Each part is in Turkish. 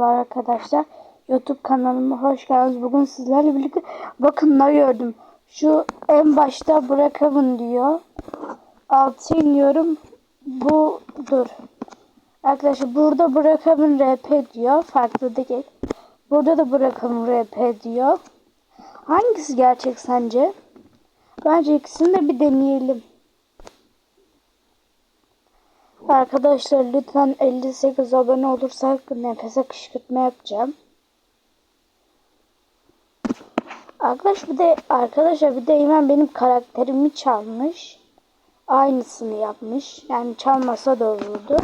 Merhabalar arkadaşlar. YouTube kanalıma hoş geldiniz. Bugün sizlerle birlikte bakın ne gördüm. Şu en başta bırakın diyor. Altı iniyorum. Bu dur. Arkadaşlar burada bırakın RP diyor. Farklı değil. Burada da bırakın RP diyor. Hangisi gerçek sence? Bence ikisini de bir deneyelim. Arkadaşlar lütfen 58 abone olursak nefese kışkırtma yapacağım. Arkadaş bir de arkadaşlar bir de Eymen benim karakterimi çalmış. Aynısını yapmış. Yani çalmasa da olurdu.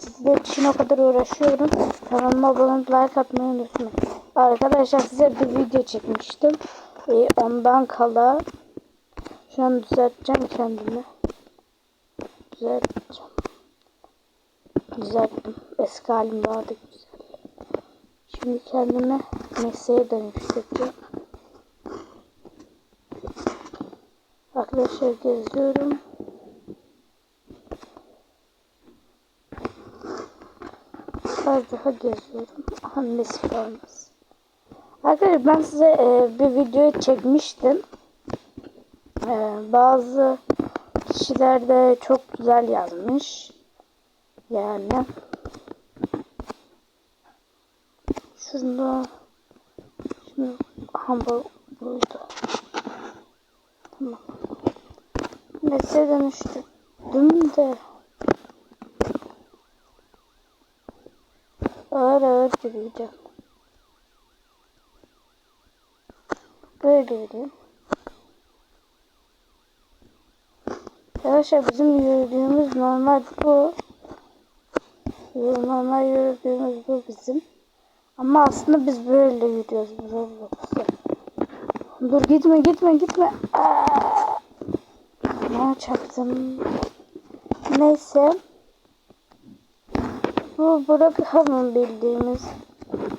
Sizler için o kadar uğraşıyorum. Kanalıma abone like atmayı unutmayın. Arkadaşlar size bir video çekmiştim. Ee, ondan kala şu an düzelteceğim kendimi düzelteceğim. Düzelttim. Eski halim daha da güzel. Şimdi kendime mesleğe dönüştüreceğim. Arkadaşlar geziyorum. Biraz daha geziyorum. Aha mesih olmaz. Arkadaşlar ben size e, bir video çekmiştim. E, bazı kişiler de çok güzel yazmış. Yani. Şurada. Şimdi bu buydu. Tamam. Mesele dönüştürdüm de. Ağır ağır yürüyeceğim. Böyle yürüyeyim. Arkadaşlar bizim yürüdüğümüz normal bu. Normal yürüdüğümüz bu bizim. Ama aslında biz böyle yürüyoruz Roblox'ta. Dur gitme gitme gitme. Ne çaktım? Neyse. Bu bırakalım bildiğimiz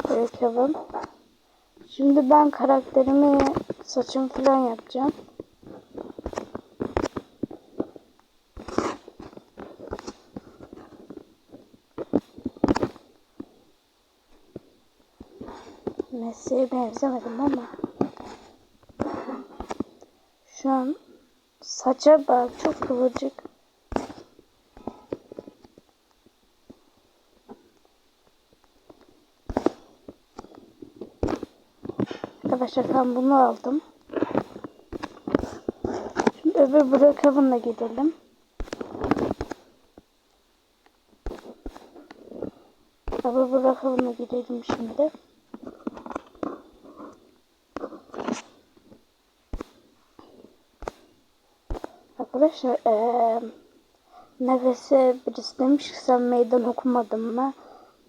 bırakalım. Şimdi ben karakterimi saçım falan yapacağım. Mesleğe benzemedim ama şu an saça bak çok kıvırcık. Arkadaşlar ben bunu aldım. Şimdi öbür bırakalımla gidelim. Öbür bırakalımla gidelim şimdi. Arkadaşlar ee, nefese birisi demiş ki sen meydan okumadın mı?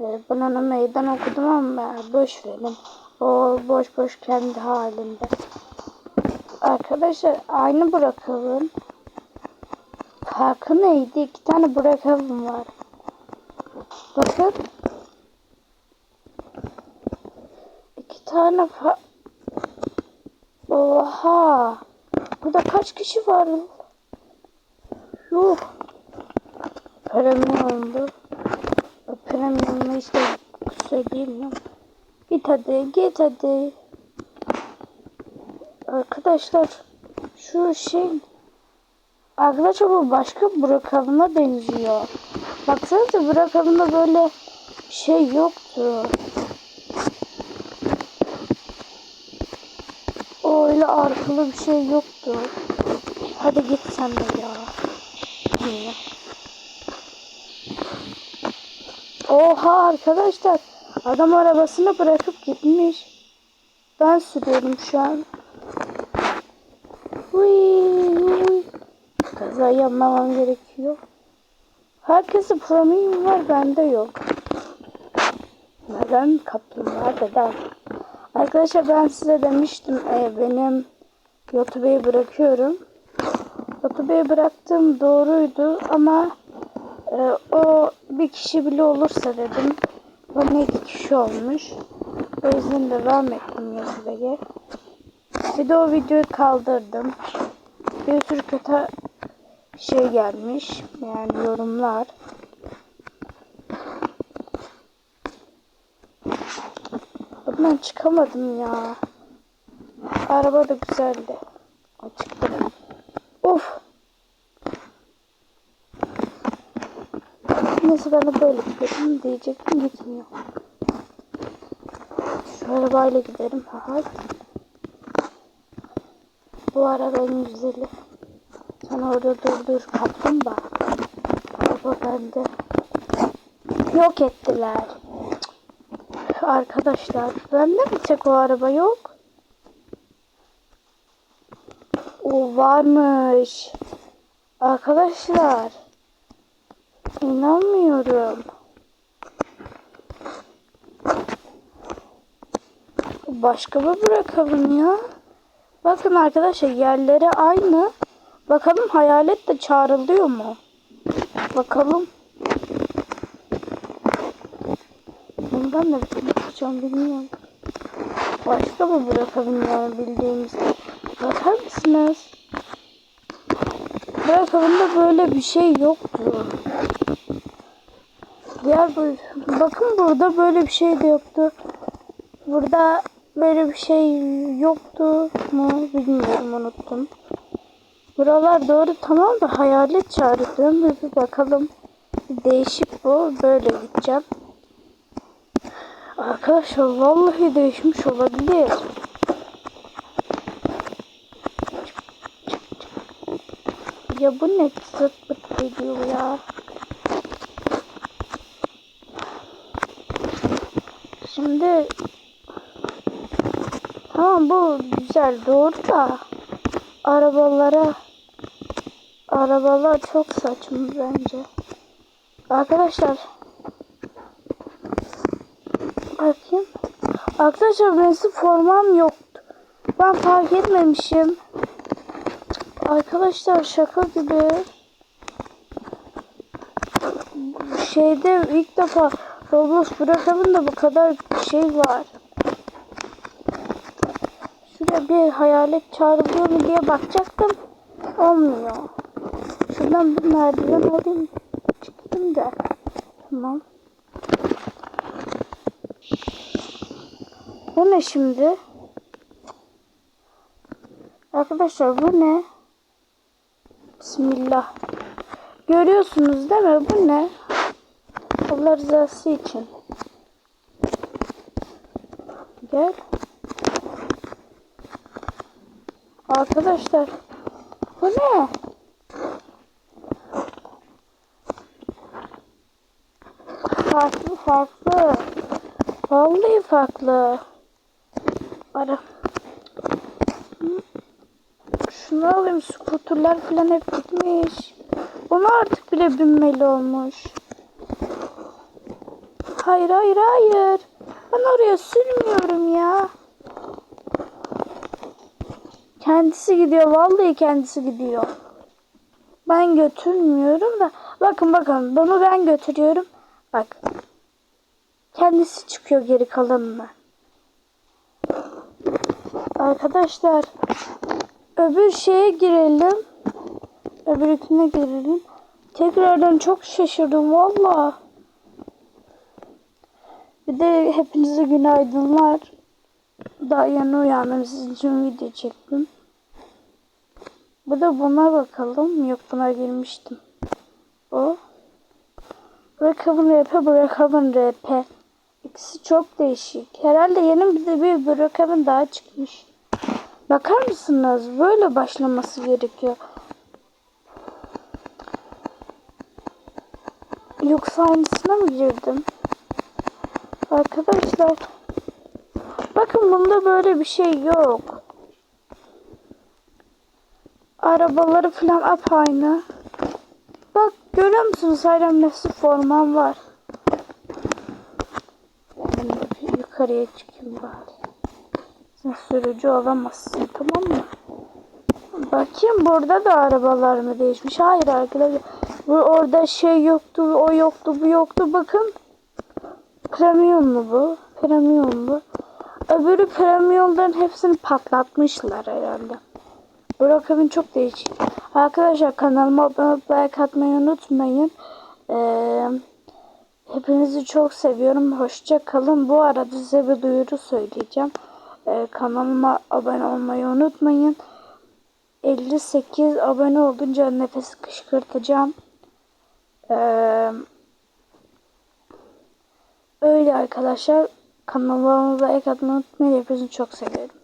E, ben ona meydan okudum ama boş verin. O boş boş kendi halinde. Arkadaşlar aynı bırakalım. Farkı neydi? İki tane bırakalım var. Bakın. İki tane fa Oha. Burada kaç kişi var? Yuh. Premium'du. Premium'u işte söyleyeyim Git hadi git hadi. Arkadaşlar şu şey Arkadaşlar bu başka bırakalına benziyor. Baksanıza bırakalında böyle şey yoktu. O öyle arkalı bir şey yoktu. Hadi git sen de ya. Yine. Oha arkadaşlar. Adam arabasını bırakıp gitmiş. Ben sürüyorum şu an. Kaza yapmamam gerekiyor. Herkesin premium var bende yok. Neden kaplumbağa neden? Arkadaşlar ben size demiştim e, benim YouTube'yu bırakıyorum. YouTube'yu bıraktım doğruydu ama e, o bir kişi bile olursa dedim. Bana iki kişi olmuş. O yüzden devam ettim YouTube'ya. Bir de o videoyu kaldırdım. Bir sürü kötü şey gelmiş. Yani yorumlar. Ben çıkamadım ya. Araba da güzeldi. Açıktım. Of. Neyse ben de böyle gidelim diyecektim gitmiyor. Şu arabayla giderim. Aha. Bu arabanın güzeli. Sen orada dur dur kaplumbağa. Araba bende. Yok ettiler. Arkadaşlar bende mi tek o araba yok? O varmış. Arkadaşlar. İnanmıyorum. Başka bir bırakalım ya. Bakın arkadaşlar yerleri aynı. Bakalım hayalet de çağrılıyor mu? Bakalım. Bundan da bir yapacağım bilmiyorum. Başka mı bırakalım yani bildiğimiz? Bakar mısınız? Bırakalımda böyle bir şey yoktu. Diğer bakın burada böyle bir şey de yoktu. Burada böyle bir şey yoktu mu bilmiyorum unuttum. Buralar doğru tamam da hayalet. Bir, bir bakalım. Değişik bu. Böyle gideceğim. Arkadaşlar vallahi değişmiş olabilir. Ya bu ne zıt pıt geliyor ya. Şimdi tamam bu güzel doğru da arabalara arabalar çok saçma bence. Arkadaşlar bakayım. Arkadaşlar benim formam yoktu. Ben fark etmemişim. Arkadaşlar şaka gibi. Şeyde ilk defa Roblox bırakamında bu kadar şey var. Şuraya bir hayalet çağrılıyor mu diye bakacaktım. Olmuyor. Şuradan bir merdiven alayım. Çıktım da. Tamam. Bu ne şimdi? Arkadaşlar bu ne? Bismillah. Görüyorsunuz değil mi? Bu ne? Allah rızası için. Gel. Arkadaşlar. Bu ne? Farklı farklı. Vallahi farklı. Ara. Şunu alayım. Skuterler falan hep gitmiş. Ona artık bile binmeli olmuş. Hayır hayır hayır. Ben oraya sürmüyorum ya. Kendisi gidiyor. Vallahi kendisi gidiyor. Ben götürmüyorum da. Bakın bakın. Bunu ben götürüyorum. Bak. Kendisi çıkıyor geri kalanına. Arkadaşlar. Öbür şeye girelim. Öbürküne girelim. Tekrardan çok şaşırdım valla. Bir de hepinize günaydınlar. Daha yeni uyandım sizin için video çektim. Bu da buna bakalım. Yok buna girmiştim. O. Brookhaven RP, Brookhaven RP. İkisi çok değişik. Herhalde yeni bir de bir Brookhaven daha çıkmış. Bakar mısınız? Böyle başlaması gerekiyor. Yoksa aynısına mı girdim? Arkadaşlar. Bakın bunda böyle bir şey yok. Arabaları falan apaynı. Bak görüyor musunuz? Hala mesut formam var. Yukarıya çıkayım bari. Sürücü olamazsın tamam mı? Bakayım burada da arabalar mı değişmiş? Hayır arkadaşlar. Bu orada şey yoktu, o yoktu, bu yoktu. Bakın. Premium mu bu? Premium mu? Öbürü premiumların hepsini patlatmışlar herhalde. Bu rakamın çok değişik. Arkadaşlar kanalıma abone olup like atmayı unutmayın. Ee, Hepinizi çok seviyorum. Hoşça kalın. Bu arada size bir duyuru söyleyeceğim. Ee, kanalıma abone olmayı unutmayın. 58 abone olunca nefes kışkırtacağım. Ee, öyle arkadaşlar. Kanalıma like atmayı unutmayın. Hepinizi çok seviyorum.